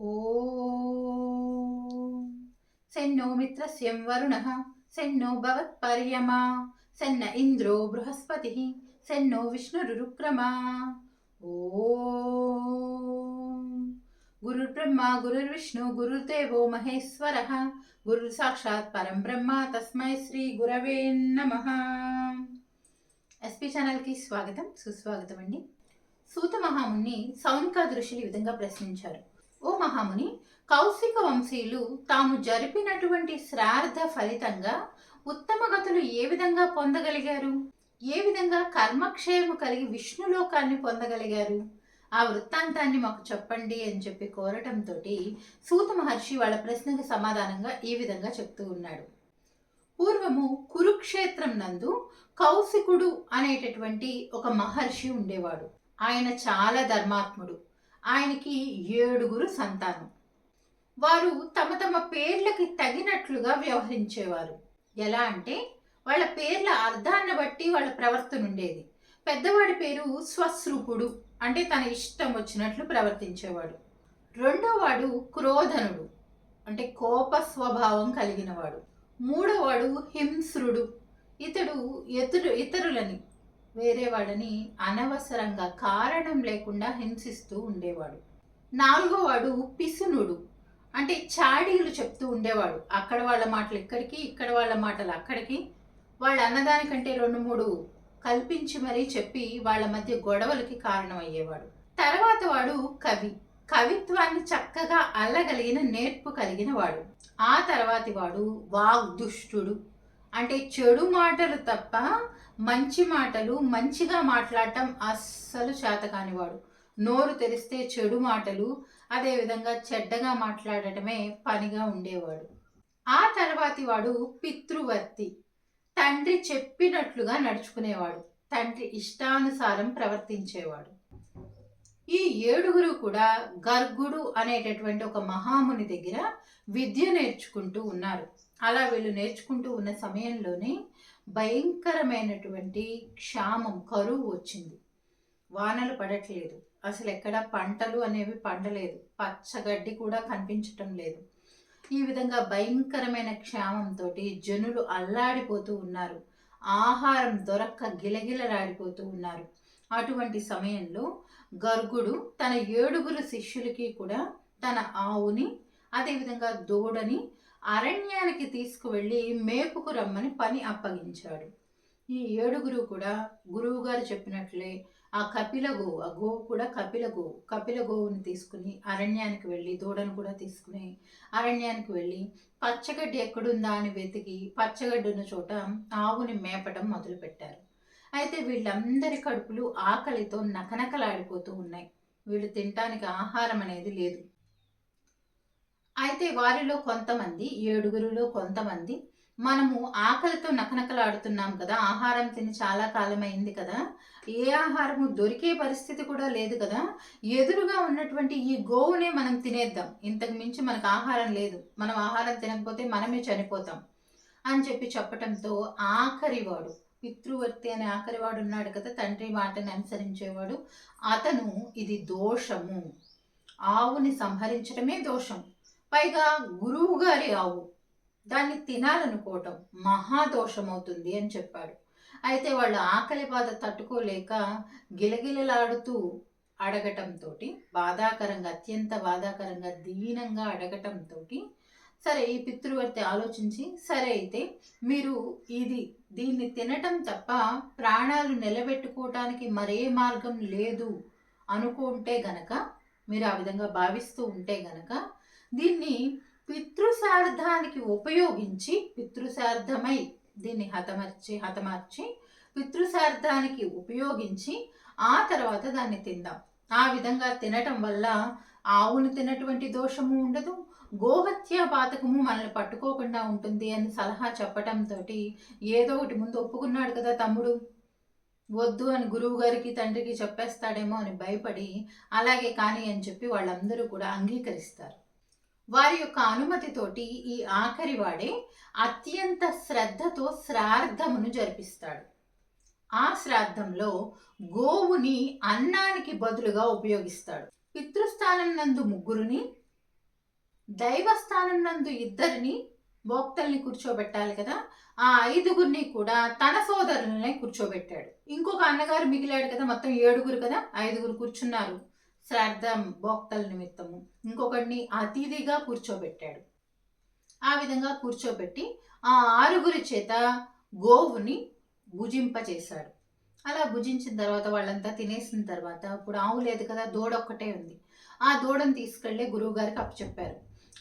ॐ सन्नो मित्रस्यं वरुणः सन्नो भवत्पर्यमा सन्न इन्द्रो बृहस्पतिः सन्नो विष्णुरुरुक्रमा ॐ गुरुर्ब्रह्मा गुरुर्विष्णु गुरुर्देवो महेश्वरः गुरुर्साक्षात् परं ब्रह्म तस्मै श्रीगुरवे नमः ఎస్పీ ఛానల్కి స్వాగతం సుస్వాగతం అండి సూత మహాముని సౌనకాది ఋషులు ఈ విధంగా ప్రశ్నించారు మహాముని కౌశిక వంశీయులు తాము జరిపినటువంటి శ్రార్థ ఫలితంగా ఉత్తమ గతులు ఏ విధంగా పొందగలిగారు? ఏ విధంగా కర్మక్షయము కలిగి విష్ణులోకాన్ని పొందగలిగారు? ఆ వృత్తాంతాన్ని మాకు చెప్పండి అని చెప్పి కోరటంతో సూత మహర్షి వాళ్ళ ప్రశ్నకు సమాధానంగా ఈ విధంగా చెప్తూ ఉన్నాడు. పూర్వము కురుక్షేత్రం నందు కౌశికుడు అనేటటువంటి ఒక మహర్షి ఉండేవాడు. ఆయన చాలా ధర్మాత్ముడు. ఆయనకి ఏడుగురు సంతానం. వారు తమ తమ పేర్లకి తగినట్లుగా వ్యవహరించేవారు. ఎలా అంటే వాళ్ళ పేర్ల అర్థాన్ని బట్టి వాళ్ళ ప్రవర్తన ఉండేది పెద్దవాడి పేరు స్వస్రూపుడు అంటే తన ఇష్టం వచ్చినట్లు ప్రవర్తించేవాడు. రెండోవాడు క్రోధనుడు అంటే కోప స్వభావం కలిగినవాడు. మూడోవాడు హింస్రుడు ఇతడు ఇతరు ఇతరులని. వేరే వాడని అనవసరంగా కారణం లేకుండా హింసిస్తూ ఉండేవాడు. నాలుగో వాడు పిసునుడు. అంటే చాడీలు చెప్తూ ఉండేవాడు. అక్కడ వాళ్ళ మాటలు ఇక్కడికి ఇక్కడ వాళ్ళ మాటలు అక్కడికి. వాళ్ళు అన్నదానికంటే రెండు మూడు కల్పించి మరీ చెప్పి వాళ్ళ మధ్య గొడవలకి కారణమయ్యేవాడు. తర్వాత వాడు కవి. కవిత్వాన్ని చక్కగా అల్లగలిగిన నేర్పు కలిగిన వాడు. ఆ తర్వాతి వాడు వాగ్దుష్టుడు. అంటే చెడు మాటలు తప్ప మంచి మాటలు మంచిగా మాట్లాడటం అస్సలు చేత కానివాడు నోరు తెరిస్తే చెడు మాటలు అదేవిధంగా చెడ్డగా మాట్లాడటమే పనిగా ఉండేవాడు. ఆ తర్వాతి వాడు పితృవర్తి. తండ్రి చెప్పినట్లుగా నడుచుకునేవాడు. తండ్రి ఇష్టానుసారం ప్రవర్తించేవాడు. ఈ ఏడుగురు కూడా గర్గుడు అనేటటువంటి ఒక మహాముని దగ్గర విద్య నేర్చుకుంటూ ఉన్నారు. అలా వీళ్ళు నేర్చుకుంటూ ఉన్న సమయంలోనే భయంకరమైనటువంటి క్షామం కరువు వచ్చింది. వానలు పడట్లేదు. అసలు ఎక్కడ పంటలు అనేవి పండలేదు. పచ్చగడ్డి కూడా కనిపించటం లేదు. ఈ విధంగా భయంకరమైన క్షామంతో జనులు అల్లాడిపోతూ ఉన్నారు. ఆహారం దొరక్క గిలగిలలాడిపోతూ ఉన్నారు. అటువంటి సమయంలో గర్గుడు తన ఏడుగురు శిష్యులకి కూడా తన ఆవుని అదేవిధంగా దూడని అరణ్యానికి తీసుకువెళ్ళి మేపుకు రమ్మని పని అప్పగించాడు. ఈ ఏడుగురు కూడా గురువు గారు చెప్పినట్లే ఆ కపిల గోవు ఆ గోవు కూడా కపిల గోవు కపిల గోవుని తీసుకుని అరణ్యానికి వెళ్ళి దూడను కూడా తీసుకుని అరణ్యానికి వెళ్ళి పచ్చగడ్డి ఎక్కడుందా అని వెతికి పచ్చగడ్డి ఉన్న చోట ఆవుని మేపడం మొదలుపెట్టారు. అయితే వీళ్ళందరి కడుపులు ఆకలితో నకనకలాడిపోతూ ఉన్నాయి. వీళ్ళు తినటానికి ఆహారం అనేది లేదు. అయితే వారిలో కొంతమంది ఏడుగురులో కొంతమంది మనము ఆకలితో నకనకలాడుతున్నాం కదా ఆహారం తిని చాలా కాలమైంది కదా ఏ ఆహారము దొరికే పరిస్థితి కూడా లేదు కదా ఎదురుగా ఉన్నటువంటి ఈ గోవునే మనం తినేద్దాం. ఇంతకు మించి మనకు ఆహారం లేదు. మనం ఆహారం తినకపోతే మనమే చనిపోతాం అని చెప్పి చెప్పటంతో ఆఖరివాడు పితృవర్తి అనే ఆఖరివాడు ఉన్నాడు కదా తండ్రి మాటని అనుసరించేవాడు అతను ఇది దోషము. ఆవుని సంహరించడమే దోషం. పైగా గురువు గారి ఆవు. దాన్ని తినాలనుకోవటం మహాదోషమవుతుంది అని చెప్పాడు. అయితే వాళ్ళు ఆకలి బాధ తట్టుకోలేక గిలగిలలాడుతూ అడగటంతో బాధాకరంగా అత్యంత బాధాకరంగా దీనంగా అడగటంతో సరే ఈ పితృవర్తి ఆలోచించి సరే అయితే మీరు ఇది దీన్ని తినటం తప్ప ప్రాణాలు నిలబెట్టుకోవటానికి మరే మార్గం లేదు అనుకుంటే గనక మీరు ఆ విధంగా భావిస్తూ ఉంటే గనక దీన్ని పితృశార్థానికి ఉపయోగించి పితృశార్థమై దీన్ని హతమర్చి హతమార్చి పితృశార్థానికి ఉపయోగించి ఆ తర్వాత దాన్ని తిందాం. ఆ విధంగా తినటం వల్ల ఆవును తినటువంటి దోషము ఉండదు గోహత్య పాతకము మనల్ని పట్టుకోకుండా ఉంటుంది అని సలహా చెప్పటంతో ఏదో ఒకటి ముందు ఒప్పుకున్నాడు కదా తమ్ముడు. వద్దు అని గురువు గారికి తండ్రికి చెప్పేస్తాడేమో అని భయపడి అలాగే కానీ అని చెప్పి వాళ్ళందరూ కూడా అంగీకరిస్తారు. వారి యొక్క అనుమతితోటి ఈ ఆఖరి వాడే అత్యంత శ్రద్ధతో శ్రాద్ధమును జరిపిస్తాడు. ఆ శ్రాద్ధంలో గోవుని అన్నానికి బదులుగా ఉపయోగిస్తాడు. పితృస్థానం నందు ముగ్గురుని దైవస్థానం నందు ఇద్దరిని భోక్తల్ని కూర్చోబెట్టాలి కదా ఆ ఐదుగురిని కూడా తన సోదరులనే కూర్చోబెట్టాడు. ఇంకొక అన్నగారు మిగిలాడు కదా మొత్తం ఏడుగురు కదా ఐదుగురు కూర్చున్నారు. శ్రాద్ధం భోక్తల నిమిత్తము. ఇంకొకడిని అతిథిగా కూర్చోబెట్టాడు. ఆ విధంగా కూర్చోబెట్టి ఆ ఆరుగురి చేత గోవుని భుజింపచేశాడు. అలా భుజించిన తర్వాత వాళ్ళంతా తినేసిన తర్వాత ఇప్పుడు ఆవు లేదు కదా దూడ ఒక్కటే ఉంది. ఆ దూడను తీసుకెళ్ళి గురువు గారికి అప్పచెప్పారు.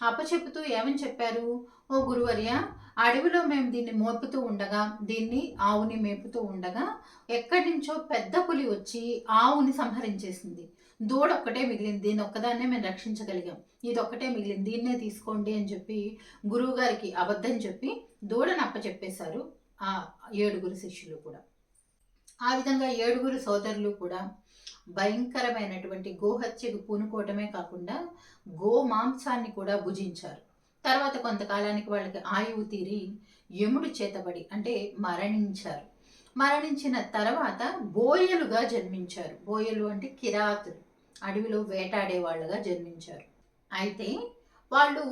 అప్పచెప్పుతూ ఏమని చెప్పారు? ఓ గురువర్య అడవిలో మేము దీన్ని మోపుతూ ఉండగా దీన్ని ఆవుని మేపుతూ ఉండగా ఎక్కడి నుంచో పెద్ద పులి వచ్చి ఆవుని సంహరించేసింది. దూడ ఒక్కటే మిగిలింది. దీన్ని ఒక్కదాన్నే మేము రక్షించగలిగాం. ఇది ఒక్కటే మిగిలింది. దీన్నే తీసుకోండి అని చెప్పి గురువు గారికి అబద్ధం చెప్పి దూడను అప్పచెప్పేశారు ఆ ఏడుగురు శిష్యులు కూడా. ఆ విధంగా ఏడుగురు సోదరులు కూడా భయంకరమైనటువంటి గోహత్యకు పూనుకోవటమే కాకుండా గో మాంసాన్ని కూడా భుజించారు. తర్వాత కొంతకాలానికి వాళ్ళకి ఆయువు తీరి యముడు చేతబడి అంటే మరణించారు. మరణించిన తర్వాత బోయలుగా జన్మించారు. బోయలు అంటే కిరాతులు. అడవిలో వేటాడే వాళ్ళుగా జన్మించారు. అయితే వాళ్ళు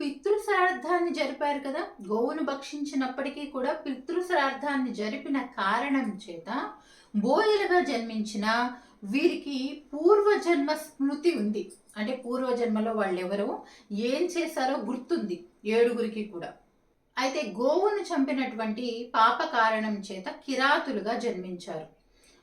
పితృ శ్రార్థాన్ని జరిపారు కదా గోవును భక్షించినప్పటికీ కూడా పితృ శ్రార్థాన్ని జరిపిన కారణం చేత బోయలుగా జన్మించిన వీరికి పూర్వజన్మ స్మృతి ఉంది. అంటే పూర్వజన్మలో వాళ్ళు ఎవరో ఏం చేశారో గుర్తుంది ఏడుగురికి కూడా. అయితే గోవును చంపినటువంటి పాప కారణం చేత కిరాతులుగా జన్మించారు.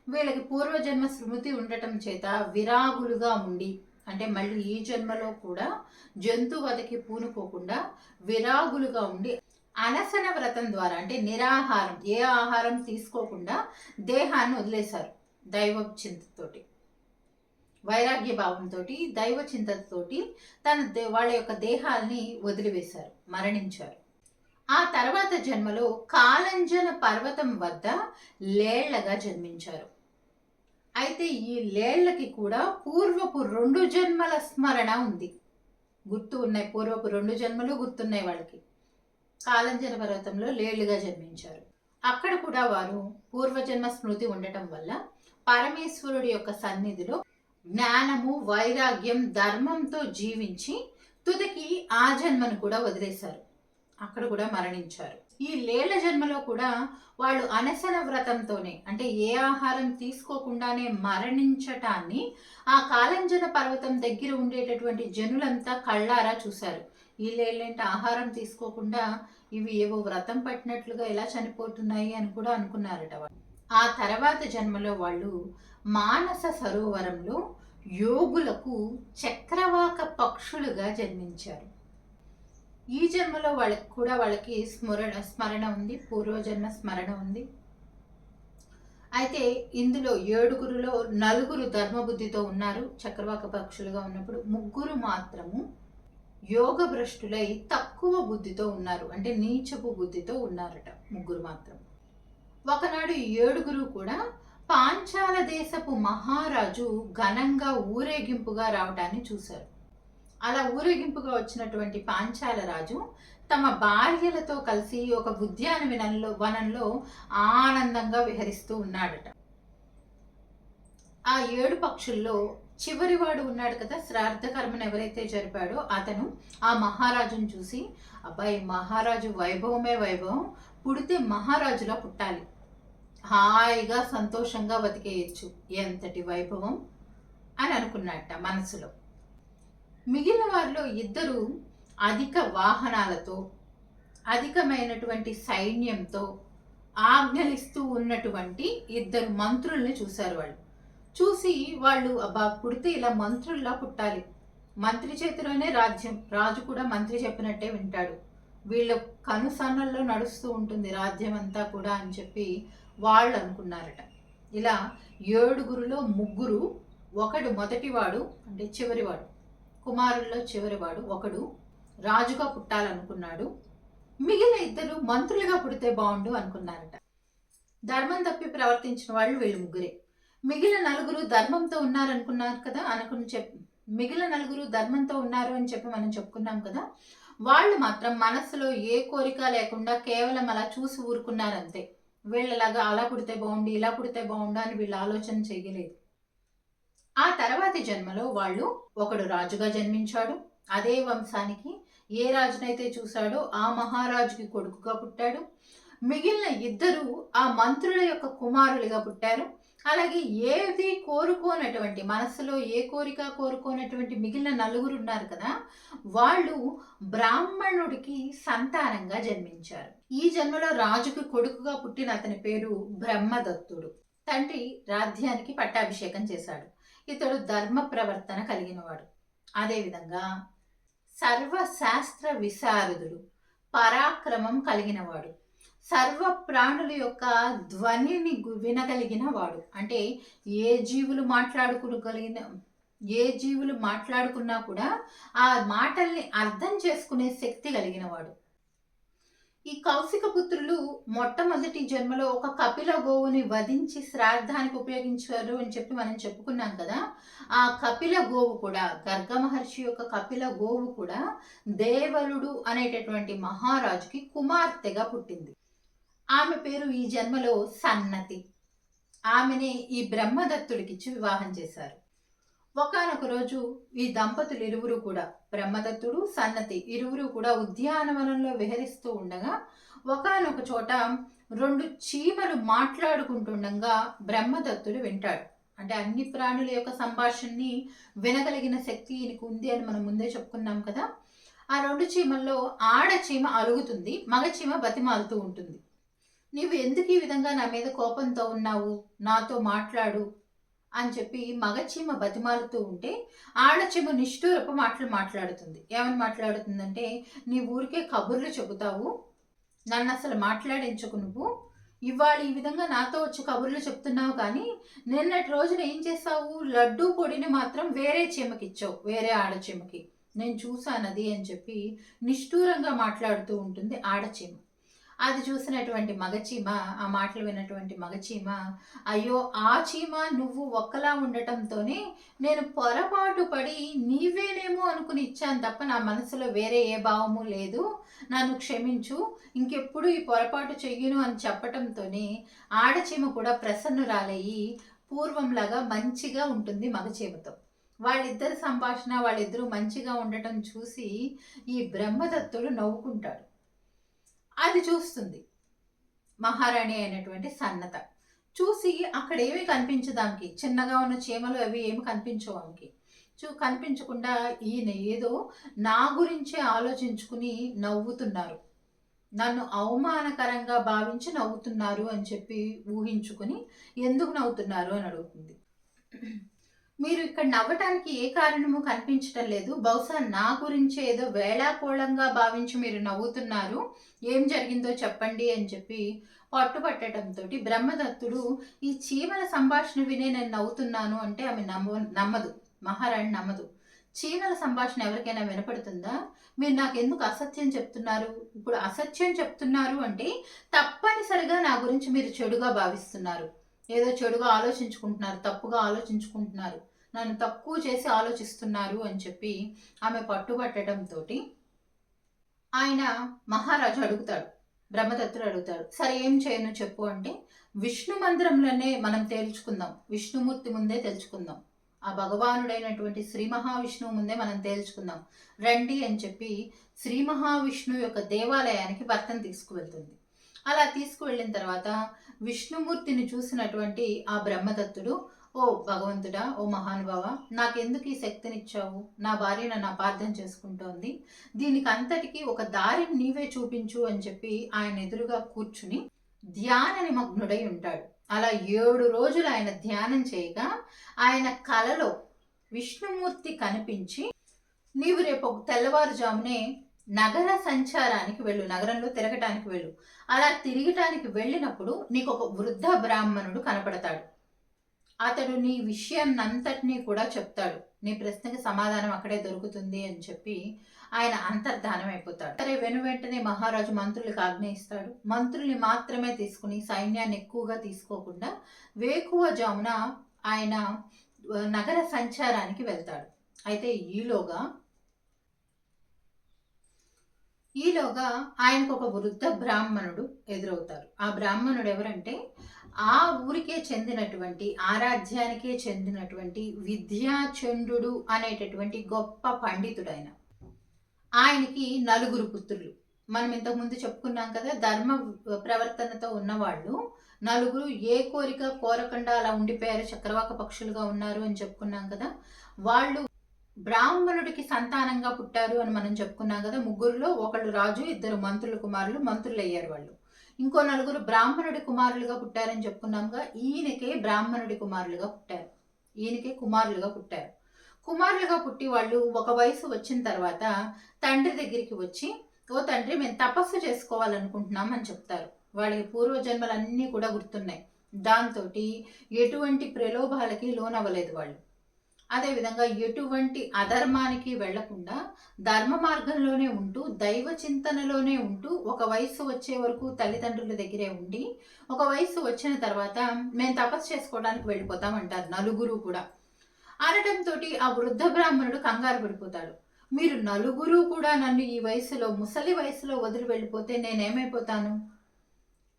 వీళ్ళకి పూర్వజన్మ స్మృతి ఉండటం చేత విరాగులుగా ఉండి అంటే మళ్ళీ ఈ జన్మలో కూడా జంతువదకి పూనుకోకుండా విరాగులుగా ఉండి అనసన వ్రతం ద్వారా అంటే నిరాహారం ఏ ఆహారం తీసుకోకుండా దేహాన్ని వదిలేశారు దైవ చింతతోటి. వైరాగ్య భావంతో దైవ చింతతోటి తన వాళ్ళ యొక్క దేహాల్ని వదిలివేశారు మరణించారు. ఆ తర్వాత జన్మలో కాలంజన పర్వతం వద్ద లేళ్ళగా జన్మించారు. అయితే ఈ లేళ్ళకి కూడా పూర్వపు రెండు జన్మల స్మరణ ఉంది. గుర్తు ఉన్నాయి పూర్వపు రెండు జన్మలు గుర్తున్నాయి వాళ్ళకి. కాలంజన పర్వతంలో లేళ్ళుగా జన్మించారు. అక్కడ కూడా వారు పూర్వజన్మ స్మృతి ఉండటం వల్ల పరమేశ్వరుడి యొక్క సన్నిధిలో జ్ఞానము వైరాగ్యం ధర్మంతో జీవించి తుదకి ఆ జన్మను కూడా వదిలేశారు. అక్కడ కూడా మరణించారు. ఈ లేళ్ళ జన్మలో కూడా వాళ్ళు అనసన వ్రతంతోనే అంటే ఏ ఆహారం తీసుకోకుండానే మరణించటాన్ని ఆ కాలంజన పర్వతం దగ్గర ఉండేటటువంటి జనులంతా కళ్ళారా చూశారు. ఈ లేళ్ళంటే ఆహారం తీసుకోకుండా ఇవి ఏవో వ్రతం పట్టినట్లుగా ఎలా చనిపోతున్నాయి అని కూడా అనుకున్నారట వాళ్ళు. ఆ తర్వాత జన్మలో వాళ్ళు మానస సరోవరంలో యోగులకు చక్రవాక పక్షులుగా జన్మించారు. ఈ జన్మలో వాళ్ళకి కూడా వాళ్ళకి స్మరణ స్మరణ ఉంది పూర్వజన్మ స్మరణ ఉంది. అయితే ఇందులో ఏడుగురులో నలుగురు ధర్మబుద్ధితో ఉన్నారు చక్రవాక పక్షులుగా ఉన్నప్పుడు. ముగ్గురు మాత్రము యోగ భ్రష్టులై తక్కువ బుద్ధితో ఉన్నారు అంటే నీచపు బుద్ధితో ఉన్నారట ముగ్గురు మాత్రం. ఒకనాడు ఏడుగురు కూడా పాంచాల దేశపు మహారాజు ఘనంగా ఊరేగింపుగా రావటాన్ని చూశారు. అలా ఊరేగింపుగా వచ్చినటువంటి పాంచాల రాజు తమ భార్యలతో కలిసి ఒక ఉద్యాన వినంలో వనంలో ఆనందంగా విహరిస్తూ ఉన్నాడట. ఆ ఏడు పక్షుల్లో చివరివాడు ఉన్నాడు కదా శ్రాద్ధ కర్మను ఎవరైతే జరిపాడో అతను ఆ మహారాజును చూసి అబ్బాయి మహారాజు వైభవమే వైభవం పుడితే మహారాజులా పుట్టాలి. హాయిగా సంతోషంగా బతికేయచ్చు. ఎంతటి వైభవం? అని అనుకున్నట్ట మనసులో. మిగిలిన వారిలో ఇద్దరు అధిక వాహనాలతో అధికమైనటువంటి సైన్యంతో ఆజ్ఞలిస్తూ ఉన్నటువంటి ఇద్దరు మంత్రుల్ని చూశారు వాళ్ళు. చూసి వాళ్ళు అబ్బా పుడితే ఇలా మంత్రుల్లా పుట్టాలి. మంత్రి చేతిలోనే రాజ్యం. రాజు కూడా మంత్రి చెప్పినట్టే వింటాడు. వీళ్ళ కనుసన్నల్లో నడుస్తూ ఉంటుంది రాజ్యం అంతా కూడా అని చెప్పి వాళ్ళు అనుకున్నారట. ఇలా ఏడుగురులో ముగ్గురు ఒకడు మొదటివాడు అంటే చివరివాడు. కుమారుల్లో చివరివాడు ఒకడు. రాజుగా పుట్టాలనుకున్నాడు. మిగిలిన ఇద్దరు మంత్రులుగా పుడితే బాగుండు అనుకున్నారట. ధర్మం తప్పి ప్రవర్తించిన వాళ్ళు వీళ్ళు ముగ్గురే. మిగిలిన నలుగురు ధర్మంతో ఉన్నారనుకున్నారు కదా అనుకుని చెప్ మిగిలిన నలుగురు ధర్మంతో ఉన్నారు అని చెప్పి మనం చెప్పుకున్నాం కదా వాళ్ళు మాత్రం మనసులో ఏ కోరిక లేకుండా కేవలం అలా చూసి ఊరుకున్నారంతే. వీళ్ళలాగా అలా పుడితే బాగుండు ఇలా పుడితే బాగుండు అని వీళ్ళు ఆలోచన చేయలేదు. ఆ తర్వాతి జన్మలో వాళ్ళు ఒకడు రాజుగా జన్మించాడు. అదే వంశానికి ఏ రాజునైతే చూశాడో ఆ మహారాజుకి కొడుకుగా పుట్టాడు. మిగిలిన ఇద్దరు ఆ మంత్రుల యొక్క కుమారులుగా పుట్టారు. అలాగే ఏది కోరుకోనటువంటి మనసులో ఏ కోరిక కోరుకోనటువంటి మిగిలిన నలుగురు ఉన్నారు కదా వాళ్ళు బ్రాహ్మణుడికి సంతానంగా జన్మించారు. ఈ జన్మలో రాజుకి కొడుకుగా పుట్టిన అతని పేరు బ్రహ్మదత్తుడు. తండ్రి రాధ్యానికి పట్టాభిషేకం చేశాడు. ఇతడు ధర్మ ప్రవర్తన కలిగినవాడు. అదేవిధంగా సర్వశాస్త్ర విశారదుడు పరాక్రమం కలిగినవాడు. సర్వ ప్రాణుల యొక్క ధ్వనిని వినగలిగిన వాడు అంటే ఏ జీవులు మాట్లాడుకోగలిగిన ఏ జీవులు మాట్లాడుకున్నా కూడా ఆ మాటల్ని అర్థం చేసుకునే శక్తి కలిగినవాడు. ఈ కౌశిక పుత్రులు మొట్టమొదటి జన్మలో ఒక కపిల గోవుని వధించి శ్రాద్ధానికి ఉపయోగించారు అని చెప్పి మనం చెప్పుకున్నాం కదా. ఆ కపిల గోవు కూడా గర్గ మహర్షి యొక్క కపిల గోవు కూడా దేవలుడు అనేటటువంటి మహారాజుకి కుమార్తెగా పుట్టింది. ఆమె పేరు ఈ జన్మలో సన్నతి. ఆమెని ఈ బ్రహ్మదత్తుడికిచ్చి వివాహం చేశారు. ఒకనొక రోజు ఈ దంపతులు ఇరువురు కూడా బ్రహ్మదత్తుడు సన్నతి ఇరువురు కూడా ఉద్యానవనంలో విహరిస్తూ ఉండగా ఒకనొక చోట రెండు చీమలు మాట్లాడుకుంటుండగా బ్రహ్మదత్తుడు వింటాడు. అంటే అన్ని ప్రాణుల యొక్క సంభాషణని వినగలిగిన శక్తి ఈయనకు ఉంది అని మనం ముందే చెప్పుకున్నాం కదా. ఆ రెండు చీమల్లో ఆడ చీమ అలుగుతుంది మగ చీమ బతిమాలుతూ ఉంటుంది. నీవు ఎందుకు ఈ విధంగా నా మీద కోపంతో ఉన్నావు? నాతో మాట్లాడు అని చెప్పి మగచీమ బతిమాలుతూ ఉంటే ఆడచీమ నిష్ఠూరపు మాటలు మాట్లాడుతుంది. ఏమని మాట్లాడుతుందంటే నీ ఊరికే కబుర్లు చెబుతావు నన్ను అసలు మాట్లాడించకు నువ్వు. ఇవాళ ఈ విధంగా నాతో వచ్చి కబుర్లు చెప్తున్నావు కానీ నిన్నటి రోజున ఏం చేసావు లడ్డూ పొడిని మాత్రం వేరే చీమకి ఇచ్చావు వేరే ఆడచీమకి నేను చూశానది అని చెప్పి నిష్ఠూరంగా మాట్లాడుతూ ఉంటుంది ఆడచీమ అది చూసినటువంటి మగచీమ ఆ మాటలు విన్నటువంటి మగచీమ అయ్యో ఆ చీమ నువ్వు ఒక్కలా ఉండటంతోనే నేను పొరపాటు పడి నీవేనేమో అనుకుని ఇచ్చాను తప్ప నా మనసులో వేరే ఏ భావము లేదు. నన్ను క్షమించు. ఇంకెప్పుడు ఈ పొరపాటు చెయ్యను అని చెప్పటంతోనే ఆడచీమ కూడా ప్రసన్నురాలయ్యి పూర్వంలాగా మంచిగా ఉంటుంది మగచీమతో. వాళ్ళిద్దరి సంభాషణ వాళ్ళిద్దరూ మంచిగా ఉండటం చూసి ఈ బ్రహ్మదత్తుడు నవ్వుకుంటాడు. అది చూస్తుంది. మహారాణి అయినటువంటి సన్నత. చూసి అక్కడ ఏమీ కనిపించదానికి చిన్నగా ఉన్న చీమలు అవి ఏమి కనిపించవు ఆమెకి. చూ కనిపించకుండా ఈయన ఏదో నా గురించే ఆలోచించుకుని నవ్వుతున్నారు. నన్ను అవమానకరంగా భావించి నవ్వుతున్నారు అని చెప్పి ఊహించుకుని ఎందుకు నవ్వుతున్నారు అని అడుగుతుంది. మీరు ఇక్కడ నవ్వటానికి ఏ కారణము కనిపించటం లేదు. బహుశా నా గురించి ఏదో వేళాకోళంగా భావించి మీరు నవ్వుతున్నారు. ఏం జరిగిందో చెప్పండి అని చెప్పి పట్టుపట్టడంతో బ్రహ్మదత్తుడు ఈ చీమల సంభాషణ వినే నేను నవ్వుతున్నాను అంటే ఆమె నమ్మ నమ్మదు. మహారాణి నమ్మదు. చీమల సంభాషణ ఎవరికైనా వినపడుతుందా? మీరు నాకు ఎందుకు అసత్యం చెప్తున్నారు? ఇప్పుడు అసత్యం చెప్తున్నారు అంటే తప్పనిసరిగా నా గురించి మీరు చెడుగా భావిస్తున్నారు. ఏదో చెడుగా ఆలోచించుకుంటున్నారు తప్పుగా ఆలోచించుకుంటున్నారు. నన్ను తక్కువ చేసి ఆలోచిస్తున్నారు అని చెప్పి ఆమె పట్టుబట్టడంతో ఆయన మహారాజు అడుగుతాడు బ్రహ్మదత్తుడు అడుగుతాడు సరే ఏం చేయను చెప్పు అంటే విష్ణు మందిరంలోనే మనం తేల్చుకుందాం విష్ణుమూర్తి ముందే తెలుసుకుందాం ఆ భగవానుడైనటువంటి శ్రీ మహావిష్ణువు ముందే మనం తేల్చుకుందాం రండి అని చెప్పి శ్రీ మహావిష్ణువు యొక్క దేవాలయానికి భర్తను తీసుకువెళ్తుంది. అలా తీసుకువెళ్ళిన తర్వాత విష్ణుమూర్తిని చూసినటువంటి ఆ బ్రహ్మదత్తుడు ఓ భగవంతుడా ఓ మహానుభావ నాకెందుకు ఈ శక్తినిచ్చావు? నా భార్య నన్ను అపార్థం చేసుకుంటోంది. దీనికి అంతటికీ ఒక దారిని నీవే చూపించు అని చెప్పి ఆయన ఎదురుగా కూర్చుని ధ్యాన నిమగ్నుడై ఉంటాడు. అలా ఏడు రోజులు ఆయన ధ్యానం చేయగా ఆయన కలలో విష్ణుమూర్తి కనిపించి నీవు రేపు ఒక తెల్లవారుజామునే నగర సంచారానికి వెళ్ళు నగరంలో తిరగటానికి వెళ్ళు. అలా తిరగటానికి వెళ్ళినప్పుడు నీకు ఒక వృద్ధ బ్రాహ్మణుడు కనపడతాడు. అతడు నీ విషయాన్నంతటినీ కూడా చెప్తాడు. నీ ప్రశ్నకి సమాధానం అక్కడే దొరుకుతుంది అని చెప్పి ఆయన అంతర్ధానం అయిపోతాడు. సరే వెను వెంటనే మహారాజు మంత్రులకు ఆజ్ఞయిస్తాడు మంత్రుల్ని మాత్రమే తీసుకుని సైన్యాన్ని ఎక్కువగా తీసుకోకుండా వేకువ జామున ఆయన నగర సంచారానికి వెళ్తాడు. అయితే ఈలోగా ఈలోగా ఆయనకు ఒక వృద్ధ బ్రాహ్మణుడు ఎదురవుతారు. ఆ బ్రాహ్మణుడు ఎవరంటే ఆ ఊరికే చెందినటువంటి ఆరాధ్యానికే చెందినటువంటి విద్యాచండు అనేటటువంటి గొప్ప పండితుడు ఆయన ఆయనకి నలుగురు పుత్రులు. మనం ఇంతకుముందు చెప్పుకున్నాం కదా ధర్మ ప్రవర్తనతో ఉన్నవాళ్ళు. నలుగురు ఏ కోరిక కోరకుండా అలా ఉండిపోయారు చక్రవాక పక్షులుగా ఉన్నారు అని చెప్పుకున్నాం కదా. వాళ్ళు బ్రాహ్మణుడికి సంతానంగా పుట్టారు అని మనం చెప్పుకున్నాం కదా. ముగ్గురులో ఒకళ్ళు రాజు ఇద్దరు మంత్రుల కుమారులు మంత్రులు అయ్యారు వాళ్ళు. ఇంకో నలుగురు బ్రాహ్మణుడి కుమారులుగా పుట్టారని చెప్పుకున్నాంగా ఈయనకే బ్రాహ్మణుడి కుమారులుగా పుట్టారు. ఈయనకే కుమారులుగా పుట్టారు. కుమారులుగా పుట్టి వాళ్ళు ఒక వయసు వచ్చిన తర్వాత తండ్రి దగ్గరికి వచ్చి ఓ తండ్రి మేము తపస్సు చేసుకోవాలనుకుంటున్నాం అని చెప్తారు. వాళ్ళకి పూర్వజన్మలన్నీ కూడా గుర్తున్నాయి. దాంతో ఎటువంటి ప్రలోభాలకి లోనవ్వలేదు వాళ్ళు. అదేవిధంగా ఎటువంటి అధర్మానికి వెళ్ళకుండా ధర్మ మార్గంలోనే ఉంటూ దైవ చింతనలోనే ఉంటూ ఒక వయసు వచ్చే వరకు తల్లిదండ్రుల దగ్గరే ఉండి ఒక వయసు వచ్చిన తర్వాత మేము తపస్సు చేసుకోవడానికి వెళ్ళిపోతాం అంటారు నలుగురు కూడా. అనటంతో ఆ వృద్ధ బ్రాహ్మణుడు కంగారు పడిపోతాడు. మీరు నలుగురు కూడా నన్ను ఈ వయసులో ముసలి వయసులో వదిలి వెళ్ళిపోతే నేనేమైపోతాను?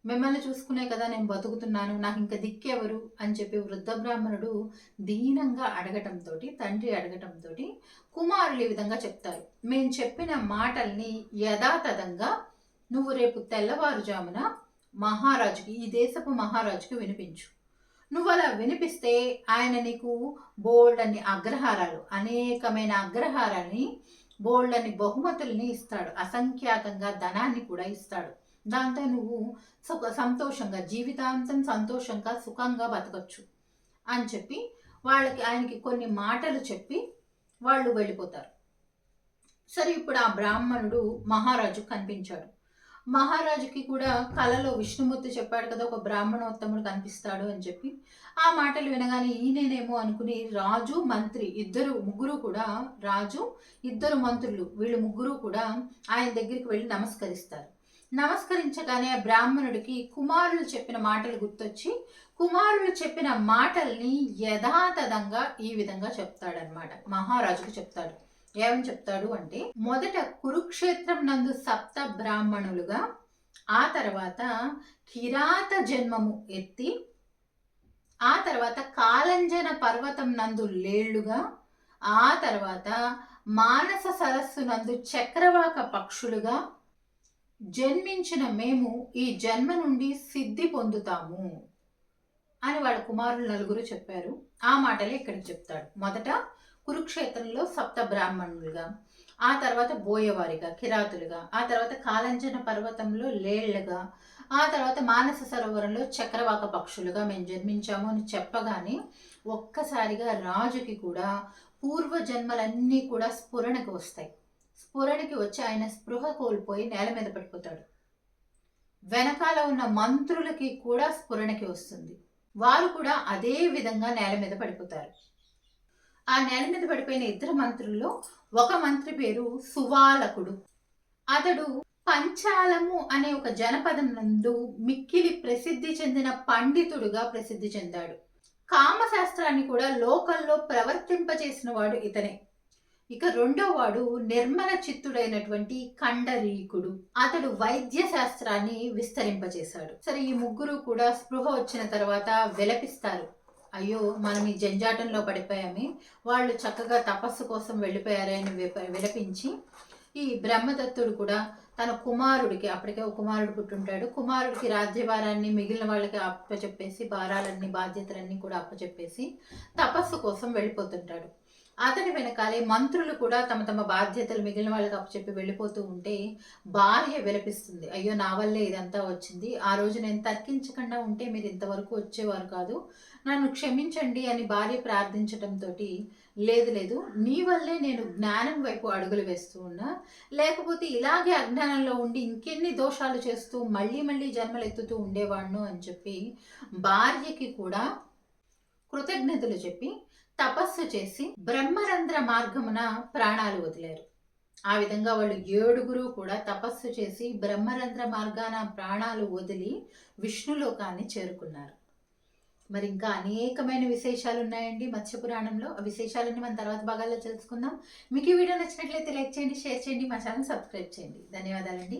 మిమ్మల్ని చూసుకునే కదా నేను బతుకుతున్నాను నాకు ఇంకా దిక్కెవరు? అని చెప్పి వృద్ధ బ్రాహ్మణుడు దీనంగా అడగటంతో తండ్రి అడగటంతో కుమారులు ఈ విధంగా చెప్తారు. మేము చెప్పిన మాటల్ని యథాతథంగా నువ్వు రేపు తెల్లవారుజామున మహారాజుకి ఈ దేశపు మహారాజుకి వినిపించు. నువ్వు అలా వినిపిస్తే ఆయన నీకు బోల్డ్ అన్ని అగ్రహారాలు అనేకమైన అగ్రహారాన్ని బోల్డ్ అన్ని బహుమతుల్ని ఇస్తాడు. అసంఖ్యాకంగా ధనాన్ని కూడా ఇస్తాడు. దాంతో నువ్వు సుఖ సంతోషంగా జీవితాంతం సంతోషంగా సుఖంగా బతకచ్చు అని చెప్పి వాళ్ళకి ఆయనకి కొన్ని మాటలు చెప్పి వాళ్ళు వెళ్ళిపోతారు. సరే ఇప్పుడు ఆ బ్రాహ్మణుడు మహారాజు కనిపించాడు. మహారాజుకి కూడా కలలో విష్ణుమూర్తి చెప్పాడు కదా ఒక బ్రాహ్మణోత్తముడు కనిపిస్తాడు అని చెప్పి. ఆ మాటలు వినగానే ఈయనేనేమో అనుకుని రాజు మంత్రి ఇద్దరు ముగ్గురు కూడా రాజు ఇద్దరు మంత్రులు వీళ్ళు ముగ్గురు కూడా ఆయన దగ్గరికి వెళ్ళి నమస్కరిస్తారు. నమస్కరించగానే బ్రాహ్మణుడికి కుమారులు చెప్పిన మాటలు గుర్తొచ్చి కుమారులు చెప్పిన మాటల్ని యథాతథంగా ఈ విధంగా చెప్తాడనమాట మహారాజుకు చెప్తాడు. ఏమని చెప్తాడు అంటే మొదట కురుక్షేత్రం నందు సప్త బ్రాహ్మణులుగా ఆ తర్వాత కిరాత జన్మము ఎత్తి ఆ తర్వాత కాలంజన పర్వతం నందు లేళ్ళుగా ఆ తర్వాత మానస సరస్సు నందు చక్రవాక పక్షులుగా జన్మించిన మేము ఈ జన్మ నుండి సిద్ధి పొందుతాము అని వాళ్ళ కుమారులు నలుగురు చెప్పారు. ఆ మాటలే ఇక్కడికి చెప్తాడు. మొదట కురుక్షేత్రంలో సప్త బ్రాహ్మణులుగా ఆ తర్వాత బోయవారిగా కిరాతులుగా ఆ తర్వాత కాలంజన పర్వతంలో లేళ్ళుగా ఆ తర్వాత మానస సరోవరంలో చక్రవాక పక్షులుగా మేము జన్మించాము అని చెప్పగానే ఒక్కసారిగా రాజుకి కూడా పూర్వజన్మలన్నీ కూడా స్ఫురణకు వస్తాయి. స్ఫురణకి వచ్చి ఆయన స్పృహ కోల్పోయి నేల మీద పడిపోతాడు. వెనకాల ఉన్న మంత్రులకి కూడా స్ఫురణకి వస్తుంది. వారు కూడా అదే విధంగా నేల మీద పడిపోతారు. ఆ నేల మీద పడిపోయిన ఇద్దరు మంత్రుల్లో ఒక మంత్రి పేరు సువాలకుడు. అతడు పంచాలము అనే ఒక జనపదం నందు మిక్కిలి ప్రసిద్ధి చెందిన పండితుడుగా ప్రసిద్ధి చెందాడు. కామశాస్త్రాన్ని కూడా లోకంలో ప్రవర్తింపచేసిన వాడు ఇతనే. ఇక రెండో వాడు నిర్మల చిత్తుడైనటువంటి కండరీకుడు. అతడు వైద్య శాస్త్రాన్ని విస్తరింపజేశాడు. సరే ఈ ముగ్గురు కూడా స్పృహ వచ్చిన తర్వాత విలపిస్తారు. అయ్యో మనం ఈ జంజాటంలో పడిపోయామే. వాళ్ళు చక్కగా తపస్సు కోసం వెళ్ళిపోయారని విలపించి ఈ బ్రహ్మదత్తుడు కూడా తన కుమారుడికి అప్పటికే ఒక కుమారుడు పుట్టుంటాడు. కుమారుడికి రాజ్యభారాన్ని మిగిలిన వాళ్ళకి అప్పచెప్పేసి భారాలన్నీ బాధ్యతలన్నీ కూడా అప్పచెప్పేసి తపస్సు కోసం వెళ్ళిపోతుంటాడు. అతని వెనకాలే మంత్రులు కూడా తమ తమ బాధ్యతలు మిగిలిన వాళ్ళకి అప్పచెప్పి వెళ్ళిపోతూ ఉంటే భార్య విలపిస్తుంది. అయ్యో నా వల్లే ఇదంతా వచ్చింది. ఆ రోజు నేను తర్కించకుండా ఉంటే మీరు ఇంతవరకు వచ్చేవారు కాదు. నన్ను క్షమించండి అని భార్య ప్రార్థించటంతో లేదు లేదు నీ వల్లే నేను జ్ఞానం వైపు అడుగులు వేస్తూ ఉన్నా. లేకపోతే ఇలాగే అజ్ఞానంలో ఉండి ఇంకెన్ని దోషాలు చేస్తూ మళ్ళీ మళ్ళీ జన్మలు ఎత్తుతూ ఉండేవాడును అని చెప్పి భార్యకి కూడా కృతజ్ఞతలు చెప్పి తపస్సు చేసి బ్రహ్మరంధ్ర మార్గమున ప్రాణాలు వదిలారు. ఆ విధంగా వాళ్ళు ఏడుగురు కూడా తపస్సు చేసి బ్రహ్మరంధ్ర మార్గాన ప్రాణాలు వదిలి విష్ణులోకాన్ని చేరుకున్నారు. మరి ఇంకా అనేకమైన విశేషాలు ఉన్నాయండి మత్స్య పురాణంలో ఆ విశేషాలన్నీ మనం తర్వాత భాగాల్లో తెలుసుకుందాం. మీకు ఈ వీడియో నచ్చినట్లయితే లైక్ చేయండి షేర్ చేయండి మా ఛానల్ సబ్స్క్రైబ్ చేయండి. ధన్యవాదాలండి.